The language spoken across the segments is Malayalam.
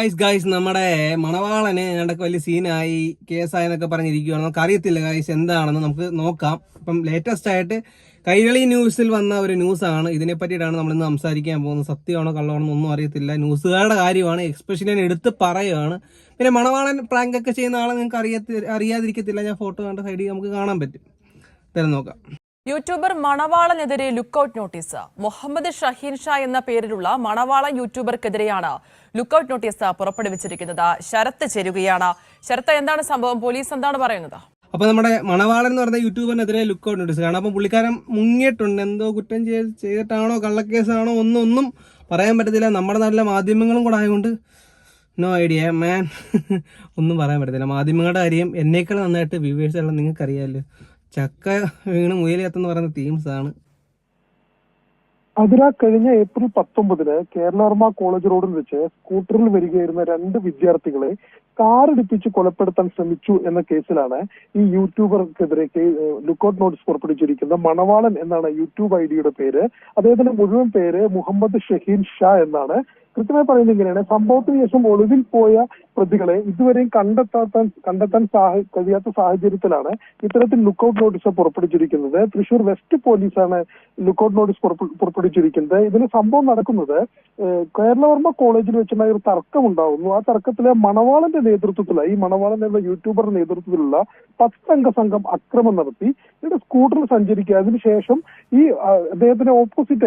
ഗൈസ് ഗൈസ് നമ്മുടെ മണവാളന് ഞങ്ങൾക്ക് വലിയ സീനായി കേസായെന്നൊക്കെ പറഞ്ഞിരിക്കുകയാണ് നമുക്ക് അറിയത്തില്ല ഗൈസ് എന്താണെന്ന് നമുക്ക് നോക്കാം. ഇപ്പം ലേറ്റസ്റ്റ് ആയിട്ട് കൈരളി ന്യൂസിൽ വന്ന ഒരു ന്യൂസാണ് ഇതിനെ പറ്റിയിട്ടാണ് നമ്മൾ ഇന്ന് സംസാരിക്കാൻ പോകുന്നത്. സത്യമാണോ കള്ളമാണോ ഒന്നും അറിയത്തില്ല. ന്യൂസുകാരുടെ കാര്യമാണ്. എക്സ്പെഷ്യലി ഞാൻ എടുത്ത് പറയുകയാണ് പിന്നെ മണവാളൻ പ്രാങ്ക് ഒക്കെ ചെയ്യുന്ന ആളെ നിങ്ങൾക്ക് അറിയത്തി അറിയാതിരിക്കത്തില്ല. ഞാൻ ഫോട്ടോ കണ്ട സൈഡിൽ നമുക്ക് കാണാൻ പറ്റും. തരം നോക്കാം. യൂട്യൂബർ മണവാളനെതിരെ ലുക്കൌട്ട് നോട്ടീസ്. മുഹമ്മദ് ഷഹീൻ ഷാ എന്ന പേരിലുള്ള മണവാള യൂട്യൂബർക്കെതിരെയാണ് ലുക്കൌട്ട് നോട്ടീസ് പുറപ്പെടുവിച്ചിരിക്കുന്നത്. ശരത്ത് ചേരുകയാണ്. ശരത്ത് എന്താണ് സംഭവം? പോലീസ് എന്താണ് പറയുന്നത്? അപ്പൊ നമ്മുടെ മണവാളൻ എന്ന് പറഞ്ഞ യൂട്യൂബറിനെതിരെ ലുക്ക് ഔട്ട് നോട്ടീസ്. കാരണം അപ്പൊ പുള്ളിക്കാരൻ മുങ്ങിയിട്ടുണ്ട്. എന്തോ കുറ്റം ചെയ്തിട്ടാണോ കള്ളക്കേസാണോ ഒന്നും ഒന്നും പറയാൻ പറ്റത്തില്ല. നമ്മുടെ നാട്ടിലെ മാധ്യമങ്ങളും കൂടെ ആയതുകൊണ്ട് നോ ഐഡിയ മാൻ ഒന്നും പറയാൻ പറ്റത്തില്ല. മാധ്യമങ്ങളുടെ കാര്യം എന്നേക്കാൾ നന്നായിട്ട് വ്യൂവേഴ്സ് എല്ലാം നിങ്ങൾക്ക് അറിയാമല്ലോ ചക്ക വീണ് മുയൽ കത്തെന്ന് പറയുന്ന തീംസ് ആണ്. അതിരാ കഴിഞ്ഞ ഏപ്രിൽ പത്തൊമ്പതിന് കേരളവർമ്മ കോളേജ് റോഡിൽ വെച്ച് സ്കൂട്ടറിൽ വരികയായിരുന്ന രണ്ട് വിദ്യാർത്ഥികളെ കാറിടിപ്പിച്ച് കൊലപ്പെടുത്താൻ ശ്രമിച്ചു എന്ന കേസിലാണ് ഈ യൂട്യൂബർക്കെതിരെ ലുക്കൌട്ട് നോട്ടീസ് പുറപ്പെടുവിച്ചിരിക്കുന്നത് മണവാളൻ എന്നാണ് യൂട്യൂബ് ഐ ഡിയുടെ പേര്. അദ്ദേഹത്തിന്റെ മുഴുവൻ പേര് മുഹമ്മദ് ഷഹീൻ ഷാ എന്നാണ്. കൃത്യമായി പറയുന്നത് ഇങ്ങനെയാണ്. സംഭവത്തിന് ശേഷം ഒളിവിൽ പോയ പ്രതികളെ ഇതുവരെയും കണ്ടെത്താൻ കണ്ടെത്താൻ കഴിയാത്ത സാഹചര്യത്തിലാണ് ഇത്തരത്തിൽ ലുക്കൌട്ട് നോട്ടീസ് പുറപ്പെടുവിച്ചിരിക്കുന്നത്. തൃശൂർ വെസ്റ്റ് പോലീസാണ് ലുക്കൌട്ട് നോട്ടീസ് പുറപ്പെടുവിച്ചിരിക്കുന്നത്. ഇതിന് സംഭവം നടക്കുന്നത് കേരളവർമ്മ കോളേജിൽ വെച്ചുണ്ടായ ഒരു തർക്കം ഉണ്ടാവുന്നു ആ തർക്കത്തിലെ മണവാളന്റെ നേതൃത്വത്തിലുള്ള ഈ മണവാളൻ എന്ന യൂട്യൂബറുടെ നേതൃത്വത്തിലുള്ള പത്തംഗ സംഘം അക്രമം നടത്തി. ഇവിടെ സ്കൂട്ടറിൽ സഞ്ചരിക്കുക. അതിനുശേഷം ഈ അദ്ദേഹത്തിന്റെ അദ്ദേഹത്തിന് ഓപ്പോസിറ്റ്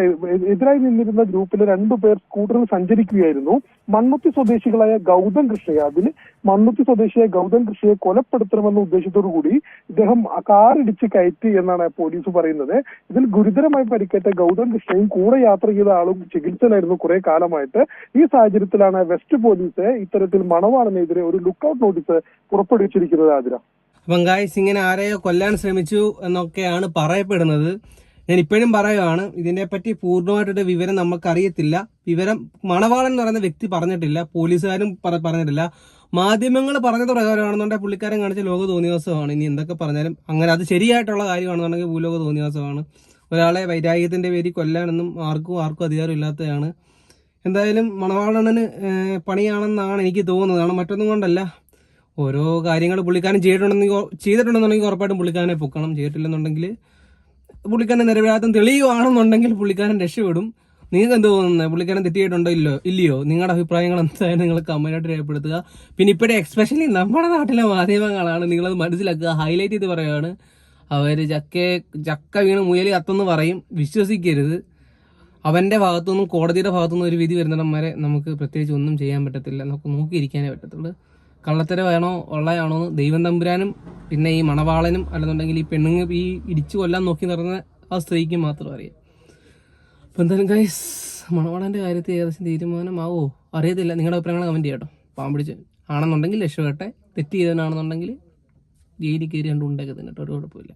എതിരായി നിന്നിരുന്ന ഗ്രൂപ്പിലെ രണ്ടുപേർ സ്കൂട്ടറിൽ സഞ്ചരിക്കുകയായിരുന്നു. മണ്ണുത്തി സ്വദേശികളായ ഗൗതം കൃഷ്ണയെ അതിൽ മണ്ണുത്തി സ്വദേശിയായ ഗൗതം കൃഷ്ണയെ കൊലപ്പെടുത്തണമെന്ന ഉദ്ദേശത്തോടു കൂടി ഇദ്ദേഹം കാറിടിച്ച് കയറ്റി എന്നാണ് പോലീസ് പറയുന്നത്. ഇതിൽ ഗുരുതരമായി പരിക്കേറ്റ ഗൗതം കൃഷ്ണയും കൂടെ യാത്ര ചെയ്ത ആളും ചികിത്സയിലായിരുന്നു കുറെ കാലമായിട്ട്. ഈ സാഹചര്യത്തിലാണ് വെസ്റ്റ് പോലീസ് ഇത്തരത്തിൽ മണവാളനെതിരെ ഒരു ലുക്കൌട്ട് നോട്ടീസ് പുറപ്പെടുവിച്ചിരിക്കുന്നത് ആതിര. അപ്പം ഗായ്സ് ഇങ്ങനെ ആരെയോ കൊല്ലാൻ ശ്രമിച്ചു എന്നൊക്കെയാണ് പറയപ്പെടുന്നത്. ഞാൻ ഇപ്പോഴും പറയുകയാണ് ഇതിനെപ്പറ്റി പൂർണമായിട്ടൊരു വിവരം നമുക്കറിയത്തില്ല. വിവരം മണവാളൻ എന്ന് പറയുന്ന വ്യക്തി പറഞ്ഞിട്ടില്ല പോലീസുകാരും പറഞ്ഞിട്ടില്ല. മാധ്യമങ്ങൾ പറഞ്ഞത് പ്രകാരമാണെന്നുണ്ടെങ്കിൽ പുള്ളിക്കാരൻ കാണിച്ച ലോക തോന്നിവാസമാണ് ഇനി എന്തൊക്കെ പറഞ്ഞാലും അങ്ങനെ അത് ശരിയായിട്ടുള്ള കാര്യമാണെന്നുണ്ടെങ്കിൽ ഭൂലോക തോന്നിവാസമാണ് ഒരാളെ വൈരാഗ്യത്തിന്റെ പേരിൽ കൊല്ലാനൊന്നും ആർക്കും ആർക്കും അധികാരം ഇല്ലാത്തതാണ്. എന്തായാലും മണവാളണ്ണന് പണിയാണെന്നാണ് എനിക്ക് തോന്നുന്നത്. കാരണം മറ്റൊന്നും കൊണ്ടല്ല. ഓരോ കാര്യങ്ങൾ പുള്ളിക്കാരൻ ചെയ്തിട്ടുണ്ടെങ്കിൽ ചെയ്തിട്ടുണ്ടെന്നുണ്ടെങ്കിൽ ഉറപ്പായിട്ടും പുള്ളിക്കാരനെ പൊക്കണം. ചെയ്തിട്ടില്ലെന്നുണ്ടെങ്കിൽ പുള്ളിക്കാരൻ നിരപരാധം തെളിയുവാണെന്നുണ്ടെങ്കിൽ പുള്ളിക്കാരൻ രക്ഷപ്പെടും. നിങ്ങൾക്ക് എന്ത് തോന്നുന്നത് പുള്ളിക്കാരൻ തെറ്റിയിട്ടുണ്ടോ ഇല്ലോ ഇല്ലയോ? നിങ്ങളുടെ അഭിപ്രായങ്ങൾ എന്തായാലും നിങ്ങൾ കമന്റായിട്ട് രേഖപ്പെടുത്തുക. പിന്നെ ഇപ്പോഴേ എക്സ്പെഷ്യലി നമ്മുടെ നാട്ടിലെ മാധ്യമങ്ങളാണ് നിങ്ങളത് മനസ്സിലാക്കുക. ഹൈലൈറ്റ് ചെയ്ത് പറയുകയാണ് അവർ ചക്ക ചക്ക വീണ് മുയലി കത്തെന്ന് പറയും. വിശ്വസിക്കരുത്. അവന്റെ ഭാഗത്തുനിന്നും കോടതിയുടെ ഭാഗത്തുനിന്നും ഒരു വിധി വരുന്നിടം വരെ നമുക്ക് പ്രത്യേകിച്ച് ഒന്നും ചെയ്യാൻ പറ്റത്തില്ല. നമുക്ക് നോക്കിയിരിക്കാനേ പറ്റത്തുള്ളൂ. കള്ളത്തരമാണോ ഉള്ളയാണോ എന്ന് ദൈവം തമ്പുരാനും പിന്നെ ഈ മണവാളനും അല്ലെന്നുണ്ടെങ്കിൽ ഈ പെണ്ണുങ്ങ ഈ ഇടിച്ചു കൊല്ലാൻ നോക്കി നടന്ന ആ സ്ത്രീക്ക് മാത്രം അറിയാം. അപ്പം എന്തായാലും ഗൈസ് മണവാളന്റെ കാര്യത്തിൽ ഏകദേശം തീരുമാനമാവോ? അറിയത്തില്ല. നിങ്ങളുടെ അഭിപ്രായങ്ങൾ കമന്റ് ചെയ്യട്ടോ. പാമ്പിടിച്ച് ആണെന്നുണ്ടെങ്കിൽ രക്ഷപ്പെട്ടെ തെറ്റ് ചെയ്തവനാണെന്നുണ്ടെങ്കിൽ ജയിലിൽ കയറി കണ്ട് ഉണ്ടാക്കി തിന്നിട്ട് ഒരു കുഴപ്പമില്ല